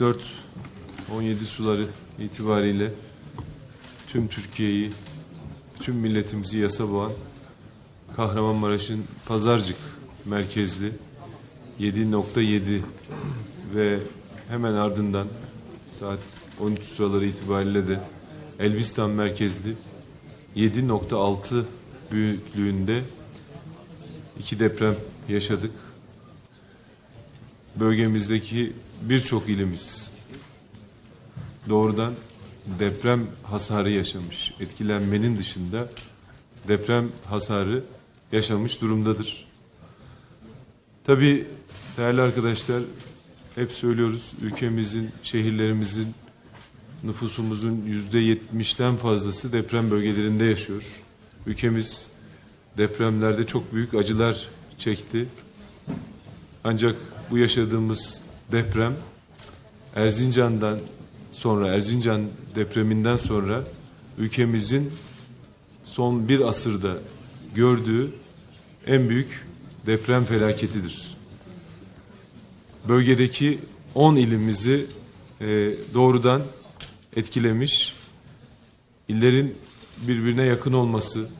44-17 suları itibariyle tüm Türkiye'yi, tüm milletimizi yasa boğan Kahramanmaraş'ın Pazarcık merkezli 7.7 ve hemen ardından saat 13 sıraları itibariyle de Elbistan merkezli 7.6 büyüklüğünde iki deprem yaşadık. Bölgemizdeki birçok ilimiz doğrudan deprem hasarı yaşamış. Etkilenmenin dışında deprem hasarı yaşamış durumdadır. Tabii değerli arkadaşlar hep söylüyoruz ülkemizin, şehirlerimizin, nüfusumuzun yüzde yetmişten fazlası deprem bölgelerinde yaşıyor. Ülkemiz depremlerde çok büyük acılar çekti. Ancak bu yaşadığımız deprem Erzincan'dan sonra, Erzincan depreminden sonra ülkemizin son bir asırda gördüğü en büyük deprem felaketidir. Bölgedeki 10 ilimizi e, doğrudan etkilemiş. İllerin birbirine yakın olması,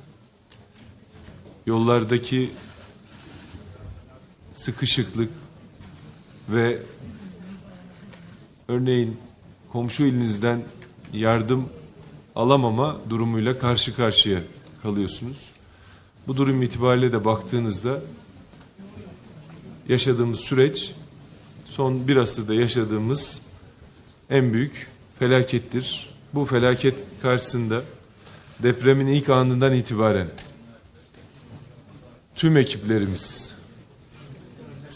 yollardaki sıkışıklık ve örneğin komşu ilinizden yardım alamama durumuyla karşı karşıya kalıyorsunuz. Bu durum itibariyle de baktığınızda yaşadığımız süreç son bir asırda yaşadığımız en büyük felakettir. Bu felaket karşısında depremin ilk anından itibaren tüm ekiplerimiz,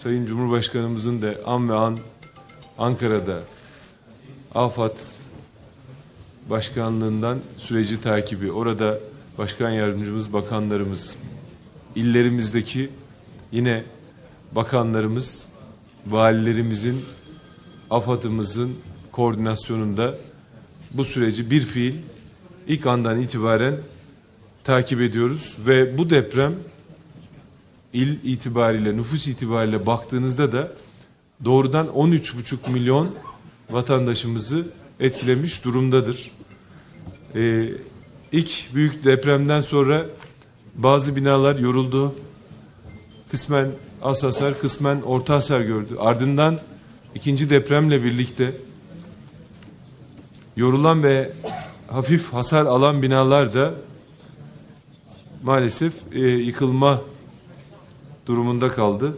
Sayın Cumhurbaşkanımızın da an ve an Ankara'da AFAD Başkanlığından süreci takibi, orada Başkan Yardımcımız, bakanlarımız, illerimizdeki yine bakanlarımız, valilerimizin, AFAD'ımızın koordinasyonunda bu süreci bir fiil ilk andan itibaren takip ediyoruz ve bu deprem il itibariyle, nüfus itibariyle baktığınızda da doğrudan 13,5 milyon vatandaşımızı etkilemiş durumdadır. Ee, ilk büyük depremden sonra bazı binalar yoruldu. Kısmen az hasar, kısmen orta hasar gördü. Ardından ikinci depremle birlikte yorulan ve hafif hasar alan binalar da maalesef e, yıkılma durumunda kaldı.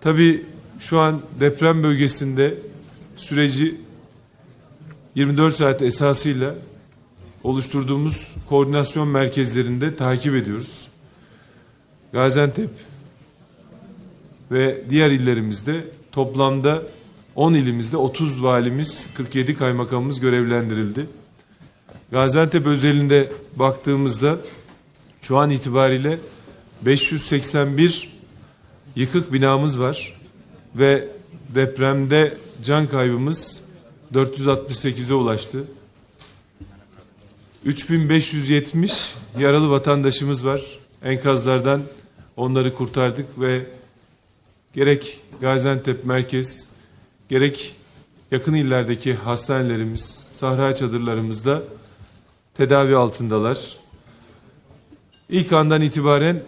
Tabii şu an deprem bölgesinde süreci 24 saat esasıyla oluşturduğumuz koordinasyon merkezlerinde takip ediyoruz. Gaziantep ve diğer illerimizde toplamda 10 ilimizde 30 valimiz, 47 kaymakamımız görevlendirildi. Gaziantep özelinde baktığımızda şu an itibariyle 581 yıkık binamız var ve depremde can kaybımız 468'e ulaştı. 3570 yaralı vatandaşımız var. Enkazlardan onları kurtardık ve gerek Gaziantep merkez gerek yakın illerdeki hastanelerimiz, sahra çadırlarımızda tedavi altındalar. İlk andan itibaren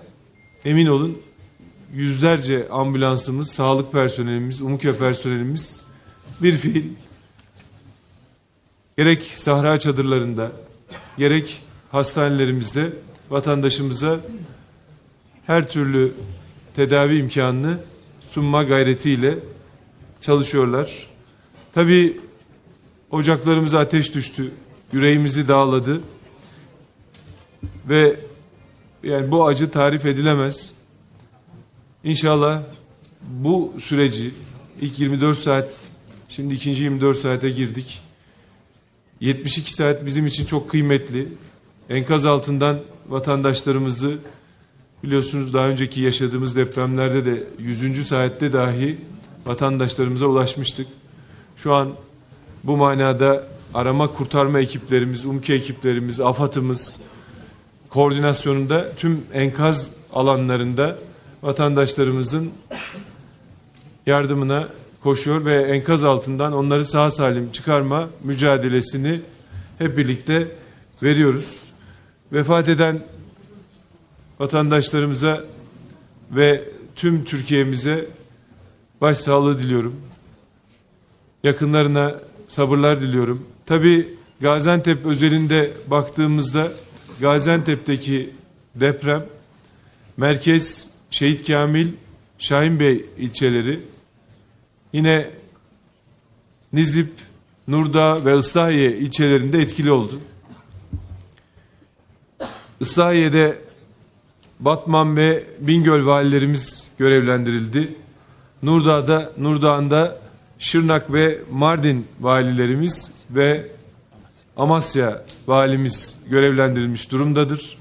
emin olun yüzlerce ambulansımız, sağlık personelimiz, umke personelimiz bir fiil gerek sahra çadırlarında gerek hastanelerimizde vatandaşımıza her türlü tedavi imkanını sunma gayretiyle çalışıyorlar. Tabii ocaklarımıza ateş düştü, yüreğimizi dağladı ve yani bu acı tarif edilemez. İnşallah bu süreci ilk 24 saat, şimdi ikinci 24 saate girdik. 72 saat bizim için çok kıymetli. Enkaz altından vatandaşlarımızı biliyorsunuz daha önceki yaşadığımız depremlerde de 100. saatte dahi vatandaşlarımıza ulaşmıştık. Şu an bu manada arama kurtarma ekiplerimiz, UMKE ekiplerimiz, AFAD'ımız koordinasyonunda tüm enkaz alanlarında vatandaşlarımızın yardımına koşuyor ve enkaz altından onları sağ salim çıkarma mücadelesini hep birlikte veriyoruz. Vefat eden vatandaşlarımıza ve tüm Türkiye'mize başsağlığı diliyorum. Yakınlarına sabırlar diliyorum. Tabii Gaziantep özelinde baktığımızda Gaziantep'teki deprem merkez Şehit Kamil Şahin Bey ilçeleri yine Nizip, Nurdağ ve Islahiye ilçelerinde etkili oldu. Islahiye'de Batman ve Bingöl valilerimiz görevlendirildi. Nurdağ'da, Nurdağ'ında Şırnak ve Mardin valilerimiz ve Amasya valimiz görevlendirilmiş durumdadır.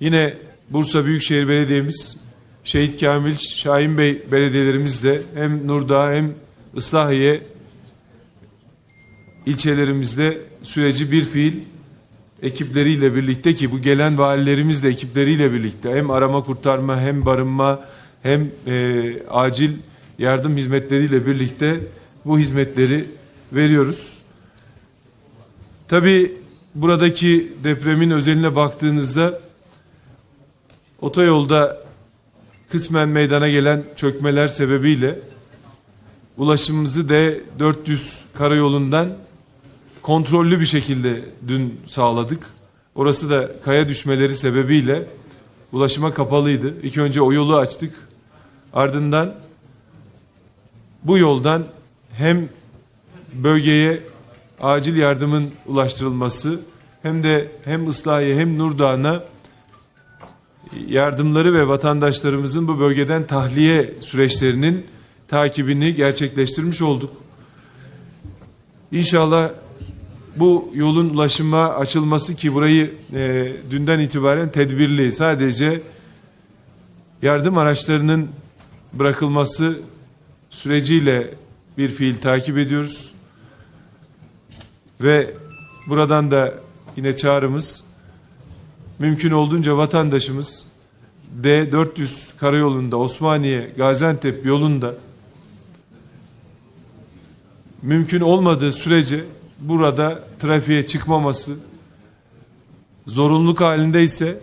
Yine Bursa Büyükşehir Belediye'miz, Şehit Kamil Şahin Bey belediyelerimiz de hem Nurdağ hem Islahiye ilçelerimizde süreci bir fiil ekipleriyle birlikte ki bu gelen valilerimiz de ekipleriyle birlikte hem arama kurtarma hem barınma hem e, acil yardım hizmetleriyle birlikte bu hizmetleri veriyoruz. Tabii buradaki depremin özeline baktığınızda otoyolda kısmen meydana gelen çökmeler sebebiyle ulaşımımızı D400 karayolundan kontrollü bir şekilde dün sağladık. Orası da kaya düşmeleri sebebiyle ulaşıma kapalıydı. İlk önce o yolu açtık. Ardından bu yoldan hem bölgeye acil yardımın ulaştırılması hem de hem Islahiye hem Nurdağ'a yardımları ve vatandaşlarımızın bu bölgeden tahliye süreçlerinin takibini gerçekleştirmiş olduk. İnşallah bu yolun ulaşıma açılması ki burayı e, dünden itibaren tedbirli sadece yardım araçlarının bırakılması süreciyle bir fiil takip ediyoruz. Ve buradan da yine çağrımız mümkün olduğunca vatandaşımız D400 karayolunda Osmaniye Gaziantep yolunda mümkün olmadığı sürece burada trafiğe çıkmaması zorunluluk halinde ise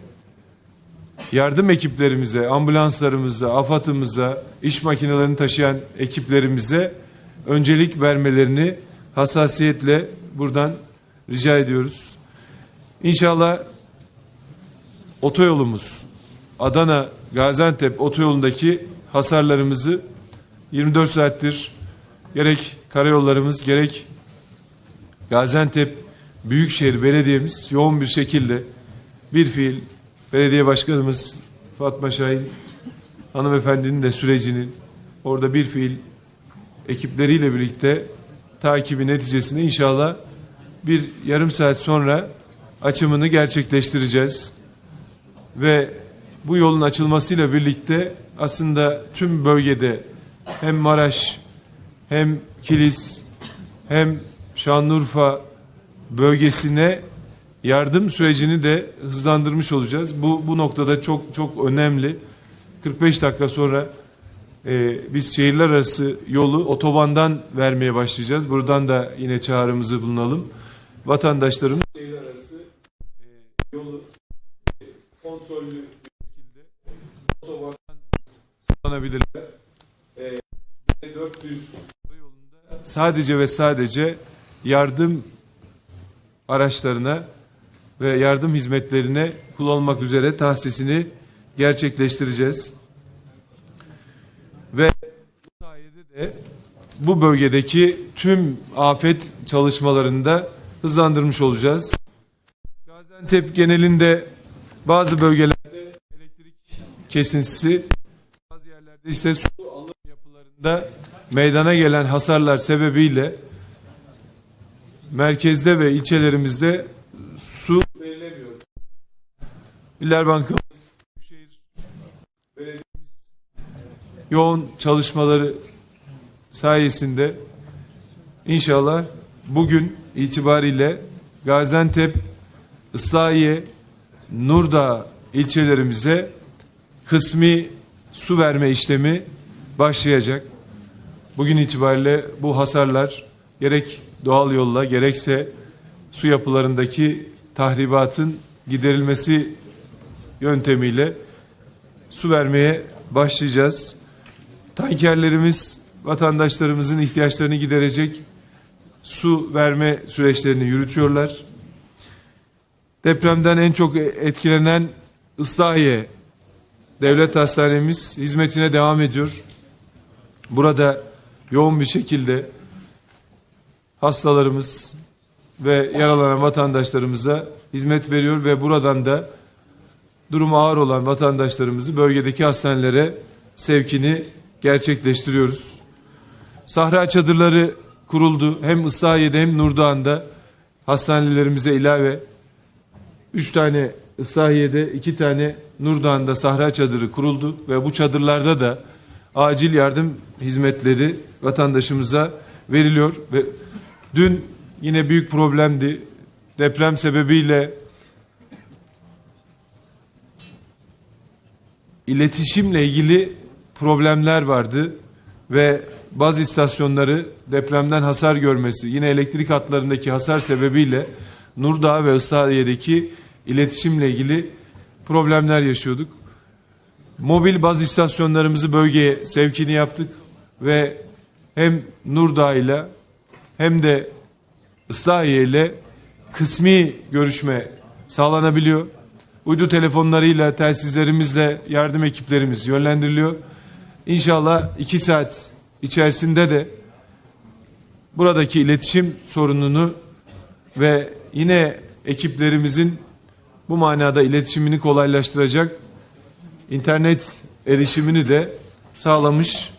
yardım ekiplerimize, ambulanslarımıza, AFAD'ımıza, iş makinelerini taşıyan ekiplerimize öncelik vermelerini hassasiyetle buradan rica ediyoruz. İnşallah otoyolumuz Adana Gaziantep otoyolundaki hasarlarımızı 24 saattir gerek karayollarımız gerek Gaziantep Büyükşehir Belediye'miz yoğun bir şekilde bir fiil belediye başkanımız Fatma Şahin hanımefendinin de sürecinin orada bir fiil ekipleriyle birlikte takibi neticesinde inşallah bir yarım saat sonra açımını gerçekleştireceğiz. Ve bu yolun açılmasıyla birlikte aslında tüm bölgede hem Maraş hem Kilis hem Şanlıurfa bölgesine yardım sürecini de hızlandırmış olacağız. Bu bu noktada çok çok önemli. 45 dakika sonra e, biz şehirler arası yolu otobandan vermeye başlayacağız. Buradan da yine çağrımızı bulunalım. Vatandaşlarımız şehirler arası e, yolu e, kontrollü bir şekilde otobandan kullanabilirler. E, 400 yolunda sadece ve sadece yardım araçlarına ve yardım hizmetlerine kullanılmak üzere tahsisini gerçekleştireceğiz. Ve bu bölgedeki tüm afet çalışmalarında hızlandırmış olacağız. Gaziantep genelinde bazı bölgelerde elektrik kesintisi, bazı yerlerde ise su alım yapılarında meydana gelen hasarlar sebebiyle merkezde ve ilçelerimizde su verilemiyor. İller Bankamız, Büyükşehir Belediyemiz yoğun çalışmaları sayesinde inşallah bugün itibariyle Gaziantep, Islahiye, Nurdağ ilçelerimize kısmi su verme işlemi başlayacak. bugün itibariyle bu hasarlar gerek doğal yolla gerekse su yapılarındaki tahribatın giderilmesi yöntemiyle su vermeye başlayacağız. Tankerlerimiz vatandaşlarımızın ihtiyaçlarını giderecek su verme süreçlerini yürütüyorlar. Depremden en çok etkilenen Islahiye Devlet Hastanemiz hizmetine devam ediyor. Burada yoğun bir şekilde hastalarımız ve yaralanan vatandaşlarımıza hizmet veriyor ve buradan da durumu ağır olan vatandaşlarımızı bölgedeki hastanelere sevkini gerçekleştiriyoruz. Sahra çadırları kuruldu. Hem Islahiye'de hem Nurdoğan'da. Hastanelerimize ilave. 3 tane Islahiye'de, 2 tane Nurdoğan'da sahra çadırı kuruldu. Ve bu çadırlarda da acil yardım hizmetleri vatandaşımıza veriliyor. Ve dün yine büyük problemdi. Deprem sebebiyle iletişimle ilgili problemler vardı ve bazı istasyonları depremden hasar görmesi, yine elektrik hatlarındaki hasar sebebiyle Nurdağ ve Islahiye'deki iletişimle ilgili problemler yaşıyorduk. Mobil baz istasyonlarımızı bölgeye sevkini yaptık ve hem Nurdağ ile hem de Islahiye ile kısmi görüşme sağlanabiliyor. Uydu telefonlarıyla, telsizlerimizle yardım ekiplerimiz yönlendiriliyor. İnşallah iki saat içerisinde de buradaki iletişim sorununu ve yine ekiplerimizin bu manada iletişimini kolaylaştıracak internet erişimini de sağlamış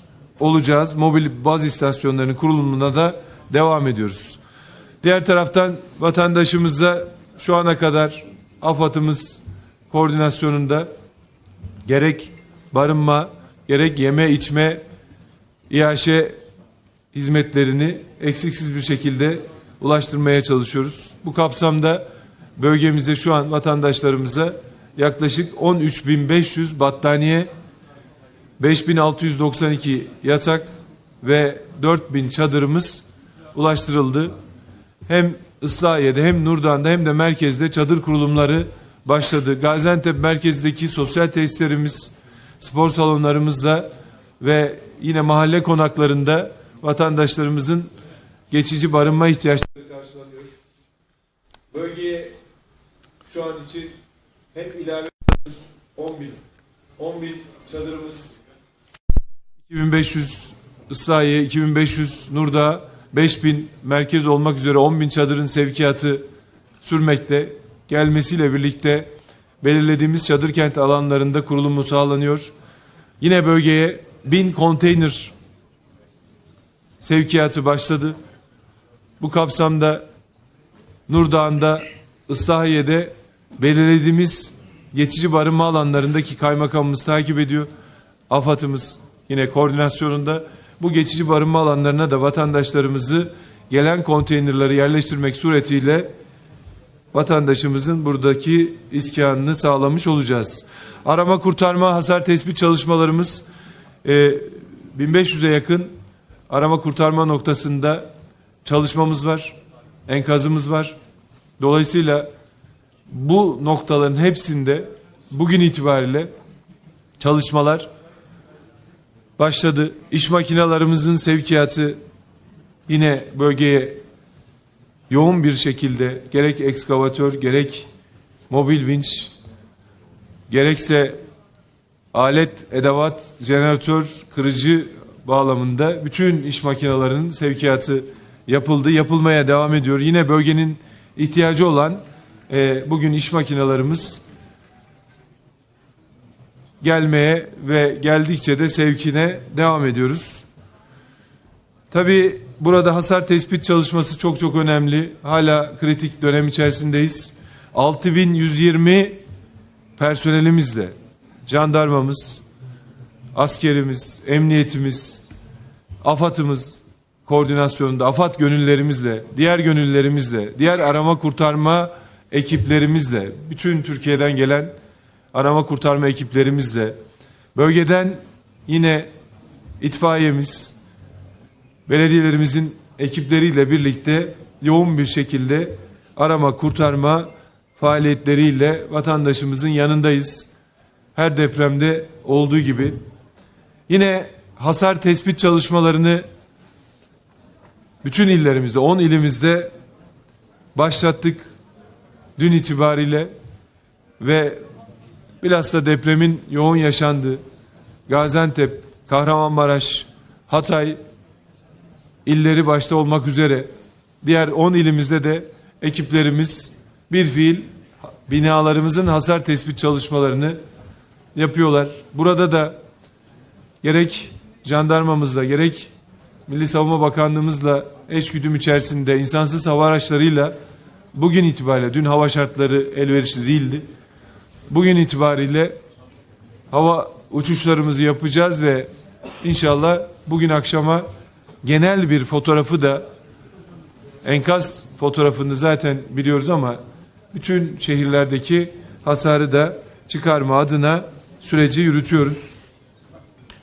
olacağız. Mobil baz istasyonlarının kurulumuna da devam ediyoruz. Diğer taraftan vatandaşımıza şu ana kadar AFAD'ımız koordinasyonunda gerek barınma, gerek yeme içme, İAŞ hizmetlerini eksiksiz bir şekilde ulaştırmaya çalışıyoruz. Bu kapsamda bölgemize şu an vatandaşlarımıza yaklaşık 13.500 battaniye, 5.692 yatak ve 4.000 çadırımız ulaştırıldı. Hem Islahiye'de hem Nurdan'da hem de merkezde çadır kurulumları başladı. Gaziantep merkezdeki sosyal tesislerimiz, spor salonlarımızda ve yine mahalle konaklarında vatandaşlarımızın geçici barınma ihtiyaçları karşılanıyor. Bölgeye şu an için hem ilave 10 bin, 10 bin çadırımız 2500 Islahiye, 2500 Nurda, 5000 merkez olmak üzere 10 bin çadırın sevkiyatı sürmekte. Gelmesiyle birlikte belirlediğimiz çadır kent alanlarında kurulumu sağlanıyor. Yine bölgeye 1000 konteyner sevkiyatı başladı. Bu kapsamda Nurdağ'ında, Islahiye'de belirlediğimiz geçici barınma alanlarındaki kaymakamımız takip ediyor. AFAD'ımız yine koordinasyonunda bu geçici barınma alanlarına da vatandaşlarımızı gelen konteynerları yerleştirmek suretiyle vatandaşımızın buradaki iskanını sağlamış olacağız. Arama kurtarma hasar tespit çalışmalarımız e, 1500'e yakın arama kurtarma noktasında çalışmamız var. Enkazımız var. Dolayısıyla bu noktaların hepsinde bugün itibariyle çalışmalar başladı. İş makinalarımızın sevkiyatı yine bölgeye yoğun bir şekilde gerek ekskavatör gerek mobil vinç gerekse alet, edevat, jeneratör, kırıcı bağlamında bütün iş makinelerinin sevkiyatı yapıldı, yapılmaya devam ediyor. Yine bölgenin ihtiyacı olan e, bugün iş makinelerimiz gelmeye ve geldikçe de sevkine devam ediyoruz. Tabii burada hasar tespit çalışması çok çok önemli. Hala kritik dönem içerisindeyiz. 6120 personelimizle jandarmamız, askerimiz, emniyetimiz, AFAD'ımız koordinasyonunda, AFAD gönüllerimizle, diğer gönüllerimizle, diğer arama kurtarma ekiplerimizle, bütün Türkiye'den gelen arama kurtarma ekiplerimizle, bölgeden yine itfaiyemiz, belediyelerimizin ekipleriyle birlikte yoğun bir şekilde arama kurtarma faaliyetleriyle vatandaşımızın yanındayız. Her depremde olduğu gibi. Yine hasar tespit çalışmalarını bütün illerimizde, 10 ilimizde başlattık dün itibariyle ve bilhassa depremin yoğun yaşandığı Gaziantep, Kahramanmaraş, Hatay illeri başta olmak üzere diğer 10 ilimizde de ekiplerimiz bir fiil binalarımızın hasar tespit çalışmalarını yapıyorlar. Burada da gerek jandarmamızla gerek Milli Savunma Bakanlığımızla eşgüdüm içerisinde insansız hava araçlarıyla bugün itibariyle dün hava şartları elverişli değildi. Bugün itibariyle hava uçuşlarımızı yapacağız ve inşallah bugün akşama genel bir fotoğrafı da enkaz fotoğrafını zaten biliyoruz ama bütün şehirlerdeki hasarı da çıkarma adına süreci yürütüyoruz.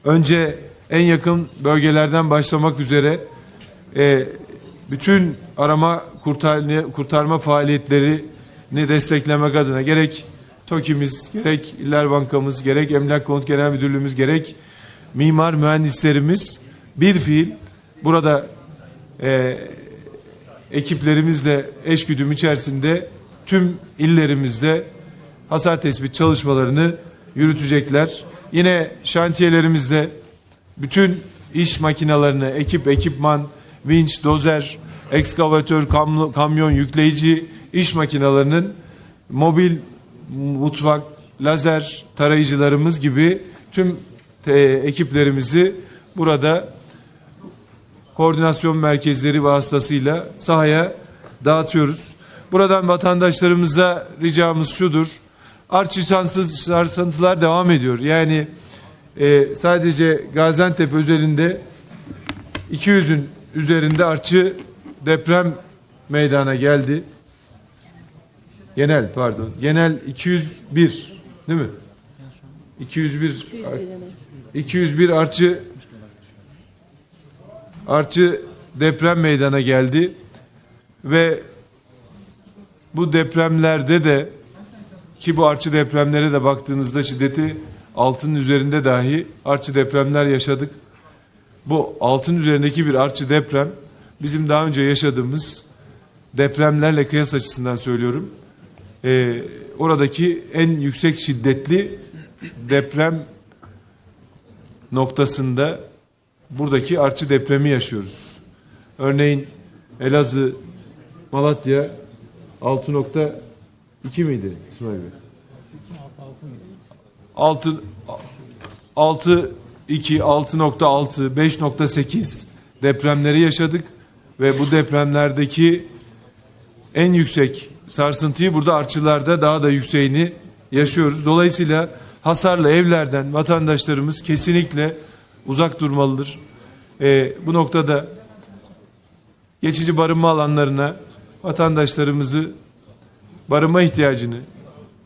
Önce en yakın bölgelerden başlamak üzere e, bütün arama kurtarma, kurtarma faaliyetlerini desteklemek adına gerek TOKİ'miz, gerek İller Bankamız, gerek Emlak Konut Genel Müdürlüğümüz, gerek mimar mühendislerimiz bir fiil burada e, ekiplerimizle eşgüdüm içerisinde tüm illerimizde hasar tespit çalışmalarını yürütecekler. Yine şantiyelerimizde bütün iş makinalarını, ekip, ekipman, vinç, dozer, ekskavatör, kamlo- kamyon, yükleyici iş makinalarının mobil mutfak, lazer tarayıcılarımız gibi tüm e, ekiplerimizi burada koordinasyon merkezleri vasıtasıyla sahaya dağıtıyoruz. Buradan vatandaşlarımıza ricamız şudur. Artçı şanssız sarsıntılar devam ediyor. Yani e, sadece Gaziantep özelinde 200'ün üzerinde artçı deprem meydana geldi. Genel pardon. Genel 201 değil mi? 201 201 artçı artçı deprem meydana geldi ve bu depremlerde de ki bu artçı depremlere de baktığınızda şiddeti altının üzerinde dahi artçı depremler yaşadık. Bu altın üzerindeki bir artçı deprem bizim daha önce yaşadığımız depremlerle kıyas açısından söylüyorum. Ee, oradaki en yüksek şiddetli deprem noktasında buradaki artçı depremi yaşıyoruz. Örneğin Elazığ, Malatya 6.2 miydi İsmail Bey? 6 6 2 6.6 5.8 depremleri yaşadık ve bu depremlerdeki en yüksek sarsıntıyı burada artçılarda daha da yükseğini yaşıyoruz. Dolayısıyla hasarlı evlerden vatandaşlarımız kesinlikle uzak durmalıdır. Ee, bu noktada geçici barınma alanlarına vatandaşlarımızı barınma ihtiyacını,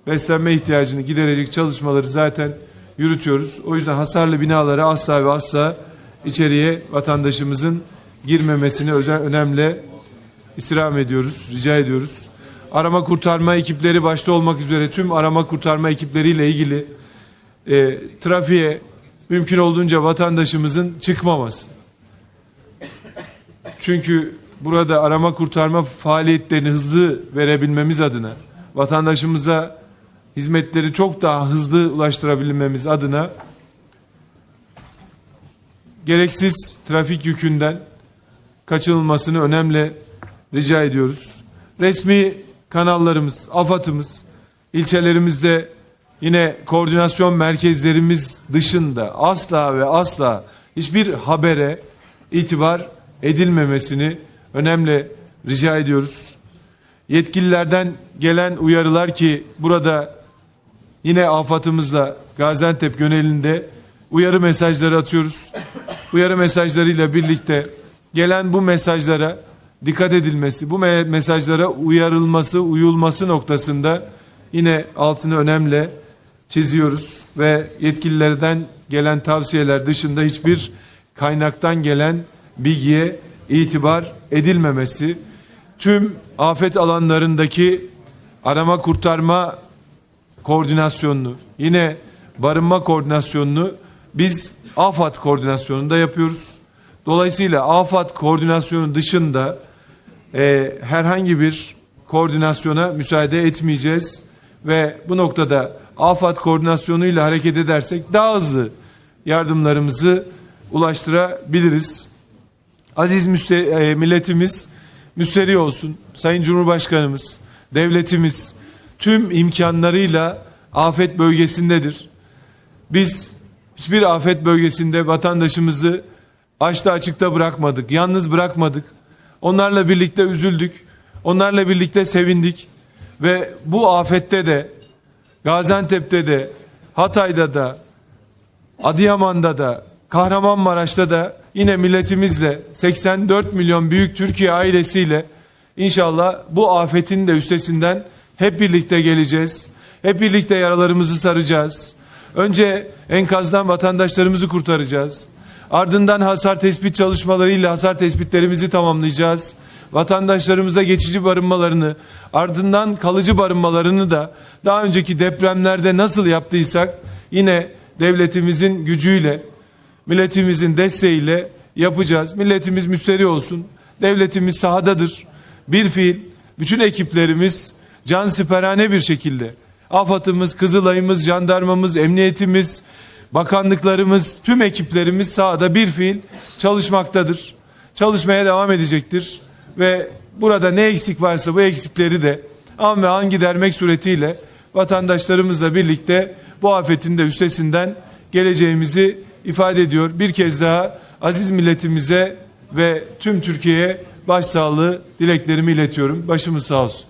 beslenme ihtiyacını giderecek çalışmaları zaten yürütüyoruz. O yüzden hasarlı binalara asla ve asla içeriye vatandaşımızın girmemesini özel önemli istirham ediyoruz, rica ediyoruz. Arama kurtarma ekipleri başta olmak üzere tüm arama kurtarma ekipleriyle ilgili e, trafiğe mümkün olduğunca vatandaşımızın çıkmaması. Çünkü burada arama kurtarma faaliyetlerini hızlı verebilmemiz adına vatandaşımıza hizmetleri çok daha hızlı ulaştırabilmemiz adına gereksiz trafik yükünden kaçınılmasını önemli rica ediyoruz. Resmi kanallarımız, AFAD'ımız, ilçelerimizde yine koordinasyon merkezlerimiz dışında asla ve asla hiçbir habere itibar edilmemesini önemli rica ediyoruz. Yetkililerden gelen uyarılar ki burada yine afatımızla Gaziantep yönelinde uyarı mesajları atıyoruz. Uyarı mesajlarıyla birlikte gelen bu mesajlara dikkat edilmesi, bu me- mesajlara uyarılması, uyulması noktasında yine altını önemli çiziyoruz ve yetkililerden gelen tavsiyeler dışında hiçbir kaynaktan gelen bilgiye itibar edilmemesi, tüm afet alanlarındaki arama kurtarma koordinasyonunu, yine barınma koordinasyonunu biz AFAD koordinasyonunda yapıyoruz. Dolayısıyla AFAD koordinasyonu dışında e, herhangi bir koordinasyona müsaade etmeyeceğiz ve bu noktada AFAD koordinasyonuyla hareket edersek daha hızlı yardımlarımızı ulaştırabiliriz. Aziz müste- e, milletimiz müsterih olsun. Sayın Cumhurbaşkanımız, devletimiz tüm imkanlarıyla afet bölgesindedir. Biz hiçbir afet bölgesinde vatandaşımızı açta açıkta bırakmadık, yalnız bırakmadık. Onlarla birlikte üzüldük, onlarla birlikte sevindik ve bu afette de Gaziantep'te de Hatay'da da Adıyaman'da da Kahramanmaraş'ta da yine milletimizle 84 milyon büyük Türkiye ailesiyle inşallah bu afetin de üstesinden hep birlikte geleceğiz. Hep birlikte yaralarımızı saracağız. Önce enkazdan vatandaşlarımızı kurtaracağız. Ardından hasar tespit çalışmalarıyla hasar tespitlerimizi tamamlayacağız. Vatandaşlarımıza geçici barınmalarını, ardından kalıcı barınmalarını da daha önceki depremlerde nasıl yaptıysak yine devletimizin gücüyle, milletimizin desteğiyle yapacağız. Milletimiz müsterih olsun. Devletimiz sahadadır. Bir fiil bütün ekiplerimiz cansiperane bir şekilde AFAD'ımız, Kızılay'ımız, jandarmamız, emniyetimiz, bakanlıklarımız, tüm ekiplerimiz sahada bir fiil çalışmaktadır. Çalışmaya devam edecektir. Ve burada ne eksik varsa bu eksikleri de an ve an gidermek suretiyle vatandaşlarımızla birlikte bu afetin de üstesinden geleceğimizi ifade ediyor. Bir kez daha aziz milletimize ve tüm Türkiye'ye başsağlığı dileklerimi iletiyorum. Başımız sağ olsun.